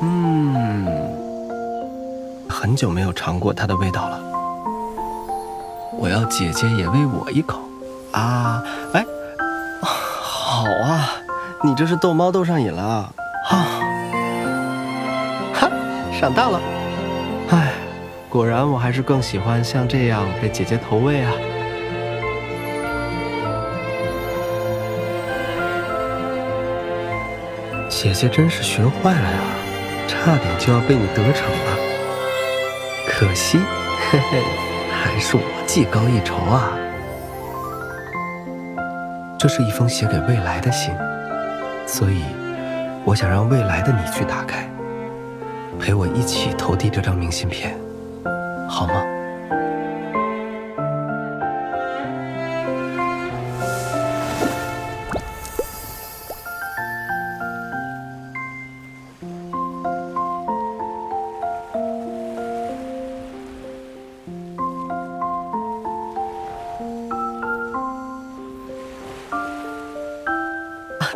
嗯，很久没有尝过它的味道了。我要姐姐也喂我一口啊！哎，好啊，你这是逗猫逗上瘾了啊！哈，上当了。哎，果然我还是更喜欢像这样被姐姐投喂啊。姐姐真是学坏了呀，差点就要被你得逞了。可惜，嘿嘿，还是我技高一筹啊。这是一封写给未来的信，所以我想让未来的你去打开，陪我一起投递这张明信片，好吗？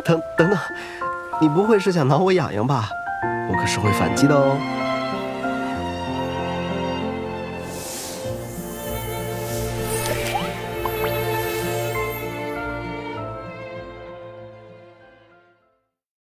等等等，你不会是想挠我痒痒吧？我可是会反击的哦。